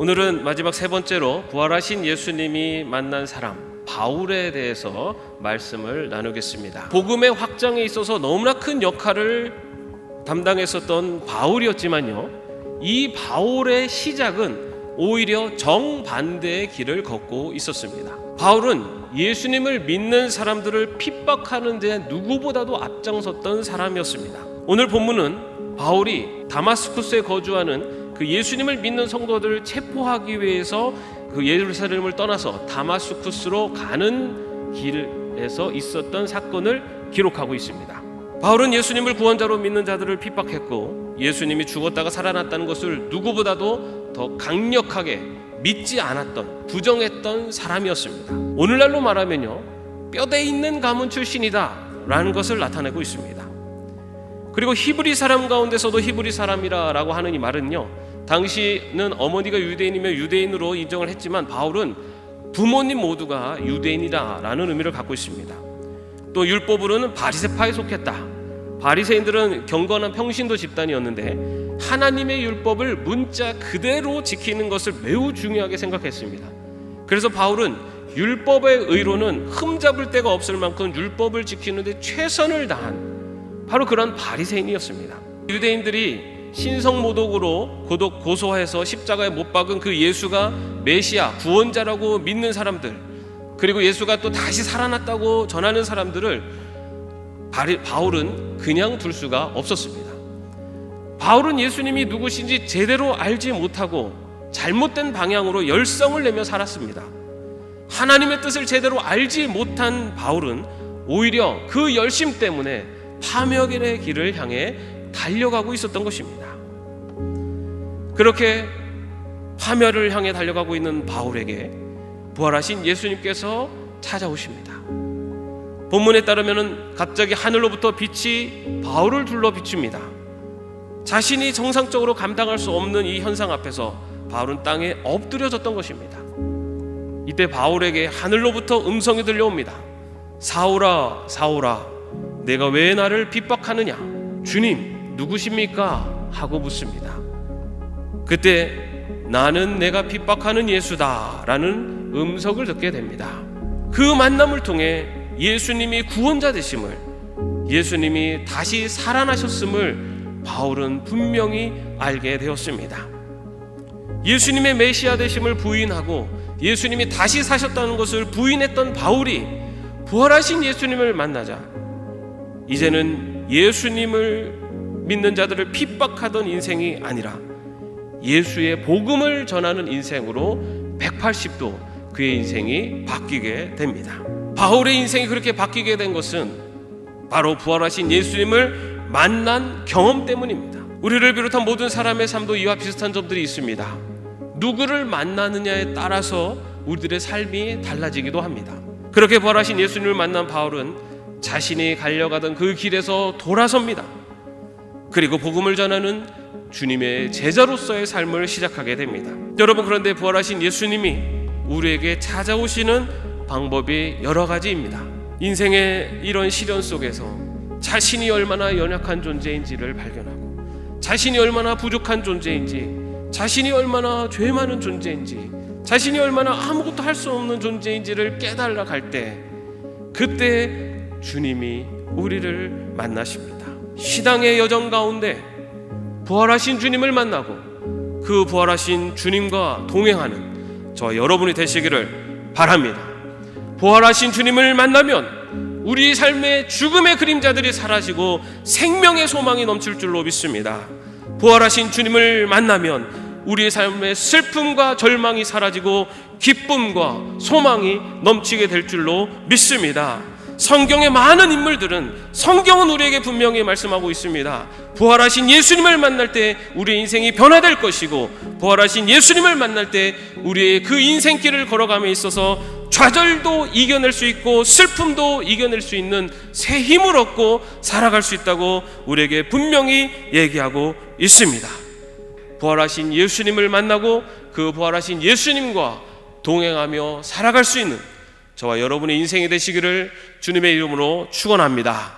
오늘은 마지막 세 번째로 부활하신 예수님이 만난 사람 바울에 대해서 말씀을 나누겠습니다. 복음의 확장에 있어서 너무나 큰 역할을 담당했었던 바울이었지만요. 이 바울의 시작은 오히려 정반대의 길을 걷고 있었습니다. 바울은 예수님을 믿는 사람들을 핍박하는 데 누구보다도 앞장섰던 사람이었습니다. 오늘 본문은 바울이 다마스쿠스에 거주하는 그 예수님을 믿는 성도들을 체포하기 위해서 그 예루살렘을 떠나서 다마스쿠스로 가는 길에서 있었던 사건을 기록하고 있습니다. 바울은 예수님을 구원자로 믿는 자들을 핍박했고 예수님이 죽었다가 살아났다는 것을 누구보다도 더 강력하게 믿지 않았던 부정했던 사람이었습니다. 오늘날로 말하면요 뼈대 있는 가문 출신이다라는 것을 나타내고 있습니다. 그리고 히브리 사람 가운데서도 히브리 사람이라라고 하는 이 말은요 당시는 어머니가 유대인이며 유대인으로 인정을 했지만 바울은 부모님 모두가 유대인이다라는 의미를 갖고 있습니다. 또 율법으로는 바리새파에 속했다. 바리새인들은 경건한 평신도 집단이었는데 하나님의 율법을 문자 그대로 지키는 것을 매우 중요하게 생각했습니다. 그래서 바울은 율법의 의로는 흠잡을 데가 없을 만큼 율법을 지키는데 최선을 다한 바로 그런 바리새인이었습니다. 유대인들이 신성 모독으로 고독 고소해서 십자가에 못 박은 그 예수가 메시아 구원자라고 믿는 사람들 그리고 예수가 또 다시 살아났다고 전하는 사람들을 바울은 그냥 둘 수가 없었습니다. 바울은 예수님이 누구신지 제대로 알지 못하고 잘못된 방향으로 열성을 내며 살았습니다. 하나님의 뜻을 제대로 알지 못한 바울은 오히려 그 열심 때문에 파멸의 길을 향해 달려가고 있었던 것입니다. 그렇게 파멸을 향해 달려가고 있는 바울에게 부활하신 예수님께서 찾아오십니다. 본문에 따르면 갑자기 하늘로부터 빛이 바울을 둘러 비춥니다. 자신이 정상적으로 감당할 수 없는 이 현상 앞에서 바울은 땅에 엎드려졌던 것입니다. 이때 바울에게 하늘로부터 음성이 들려옵니다. 사울아, 사울아, 내가 왜 나를 핍박하느냐? 주님, 누구십니까? 하고 묻습니다. 그때 나는 내가 핍박하는 예수다 라는 음성을 듣게 됩니다. 그 만남을 통해 예수님이 구원자 되심을 예수님이 다시 살아나셨음을 바울은 분명히 알게 되었습니다. 예수님의 메시아 되심을 부인하고 예수님이 다시 사셨다는 것을 부인했던 바울이 부활하신 예수님을 만나자 이제는 예수님을 믿는 자들을 핍박하던 인생이 아니라 예수의 복음을 전하는 인생으로 180도 그의 인생이 바뀌게 됩니다. 바울의 인생이 그렇게 바뀌게 된 것은 바로 부활하신 예수님을 만난 경험 때문입니다. 우리를 비롯한 모든 사람의 삶도 이와 비슷한 점들이 있습니다. 누구를 만나느냐에 따라서 우리들의 삶이 달라지기도 합니다. 그렇게 부활하신 예수님을 만난 바울은 자신이 갈려가던 그 길에서 돌아섭니다. 그리고 복음을 전하는 주님의 제자로서의 삶을 시작하게 됩니다. 여러분 그런데 부활하신 예수님이 우리에게 찾아오시는 방법이 여러 가지입니다. 인생의 이런 시련 속에서 자신이 얼마나 연약한 존재인지를 발견하고 자신이 얼마나 부족한 존재인지 자신이 얼마나 죄 많은 존재인지 자신이 얼마나 아무것도 할 수 없는 존재인지를 깨달아 갈 때 그때 주님이 우리를 만나십니다. 시당의 여정 가운데 부활하신 주님을 만나고 그 부활하신 주님과 동행하는 저 여러분이 되시기를 바랍니다. 부활하신 주님을 만나면 우리 삶의 죽음의 그림자들이 사라지고 생명의 소망이 넘칠 줄로 믿습니다. 부활하신 주님을 만나면 우리의 삶의 슬픔과 절망이 사라지고 기쁨과 소망이 넘치게 될 줄로 믿습니다. 성경의 많은 인물들은 성경은 우리에게 분명히 말씀하고 있습니다. 부활하신 예수님을 만날 때 우리의 인생이 변화될 것이고 부활하신 예수님을 만날 때 우리의 그 인생길을 걸어감에 있어서 좌절도 이겨낼 수 있고 슬픔도 이겨낼 수 있는 새 힘을 얻고 살아갈 수 있다고 우리에게 분명히 얘기하고 있습니다. 부활하신 예수님을 만나고 그 부활하신 예수님과 동행하며 살아갈 수 있는 저와 여러분의 인생이 되시기를 주님의 이름으로 축원합니다.